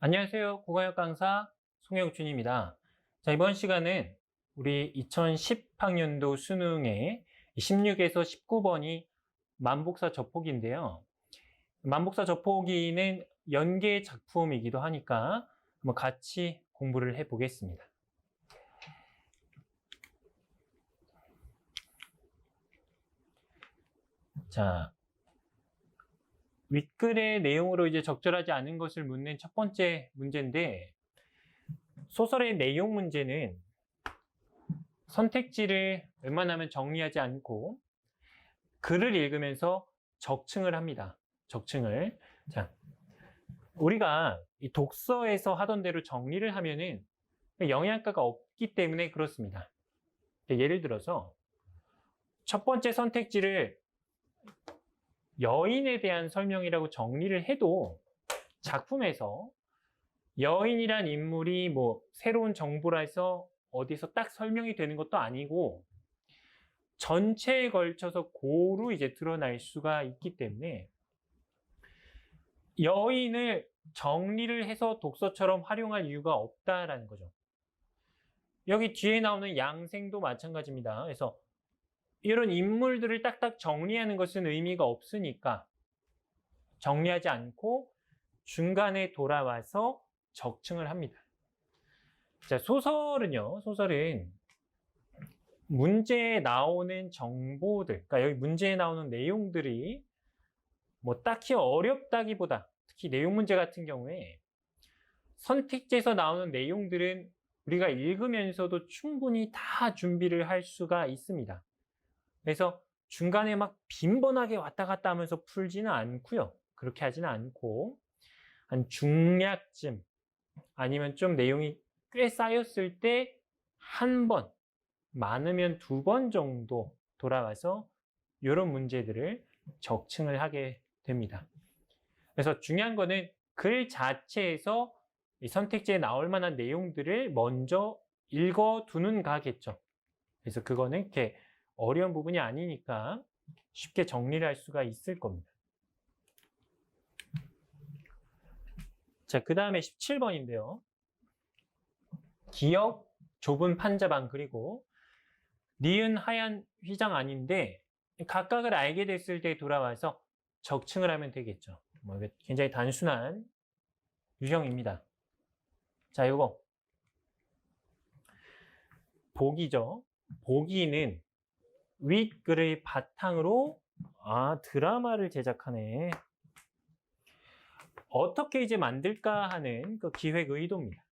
안녕하세요. 국어역 강사 송혁준입니다. 자, 이번 시간은 우리 2010학년도 수능의 16에서 19번이 만복사 접보기인데요. 만복사 접보기는 연계 작품이기도 하니까 한번 같이 공부를 해 보겠습니다. 자, 윗글의 내용으로 이제 적절하지 않은 것을 묻는 첫 번째 문제인데 소설의 내용 문제는 선택지를 웬만하면 정리하지 않고 글을 읽으면서 적층을 합니다. 적층을. 자, 우리가 이 독서에서 하던 대로 정리를 하면은 영양가가 없기 때문에 그렇습니다. 예를 들어서 첫 번째 선택지를 여인에 대한 설명이라고 정리를 해도 작품에서 여인이란 인물이 뭐 새로운 정보라 해서 어디서 딱 설명이 되는 것도 아니고 전체에 걸쳐서 고루 이제 드러날 수가 있기 때문에 여인을 정리를 해서 독서처럼 활용할 이유가 없다라는 거죠. 여기 뒤에 나오는 양생도 마찬가지입니다. 그래서 이런 인물들을 딱딱 정리하는 것은 의미가 없으니까 정리하지 않고 중간에 돌아와서 적층을 합니다. 자, 소설은요, 소설은 문제에 나오는 정보들, 그러니까 여기 문제에 나오는 내용들이 뭐 딱히 어렵다기보다 특히 내용 문제 같은 경우에 선택지에서 나오는 내용들은 우리가 읽으면서도 충분히 다 준비를 할 수가 있습니다. 그래서 중간에 막 빈번하게 왔다 갔다 하면서 풀지는 않고요. 그렇게 하지는 않고 한 중략쯤 아니면 좀 내용이 꽤 쌓였을 때 한 번, 많으면 두 번 정도 돌아와서 이런 문제들을 적층을 하게 됩니다. 그래서 중요한 거는 글 자체에서 이 선택지에 나올 만한 내용들을 먼저 읽어두는 가겠죠. 그래서 그거는 이렇게 어려운 부분이 아니니까 쉽게 정리를 할 수가 있을 겁니다. 자, 그 다음에 17번인데요. 기역, 좁은 판자방, 그리고 니은 하얀 휘장 아닌데 각각을 알게 됐을 때 돌아와서 적층을 하면 되겠죠. 뭐 굉장히 단순한 유형입니다. 자, 요거. 보기죠. 보기는 윗글의 바탕으로 아 드라마를 제작하네. 어떻게 이제 만들까 하는 그 기획 의도입니다.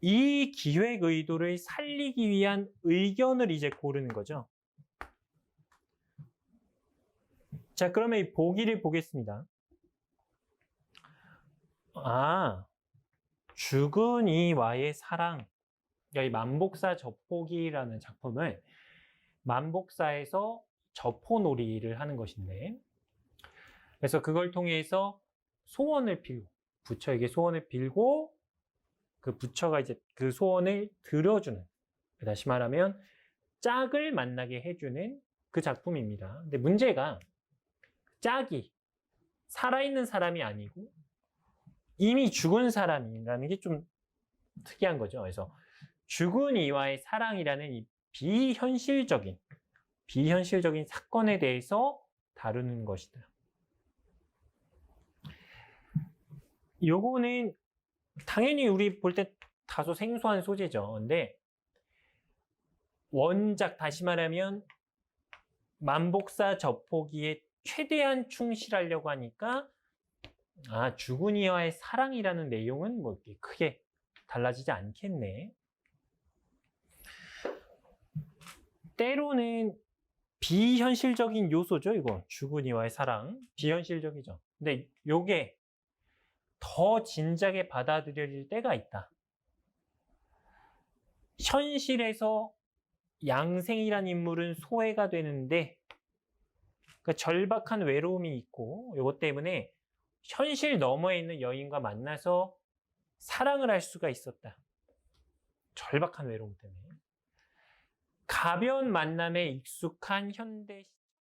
이 기획 의도를 살리기 위한 의견을 이제 고르는 거죠. 자, 그러면 이 보기를 보겠습니다. 아, 죽은 이와의 사랑. 이 만복사 접보기라는 작품을 만복사에서 접호놀이를 하는 것인데 그래서 그걸 통해서 소원을 빌고 부처에게 소원을 빌고 그 부처가 이제 그 소원을 들어주는 다시 말하면 짝을 만나게 해주는 그 작품입니다. 근데 문제가 짝이 살아있는 사람이 아니고 이미 죽은 사람이라는 게 좀 특이한 거죠. 그래서 죽은 이와의 사랑이라는 이 비현실적인, 비현실적인 사건에 대해서 다루는 것이다. 요거는 당연히 우리 볼 때 다소 생소한 소재죠. 근데 원작, 다시 말하면 만복사 접보기에 최대한 충실하려고 하니까 아, 죽은 이와의 사랑이라는 내용은 뭐 크게 달라지지 않겠네. 때로는 비현실적인 요소죠, 이거. 죽은 이와의 사랑. 비현실적이죠. 근데 요게 더 진작에 받아들여질 때가 있다. 현실에서 양생이란 인물은 소외가 되는데 그 절박한 외로움이 있고 이것 때문에 현실 너머에 있는 여인과 만나서 사랑을 할 수가 있었다. 절박한 외로움 때문에. 가벼운 만남에 익숙한 현대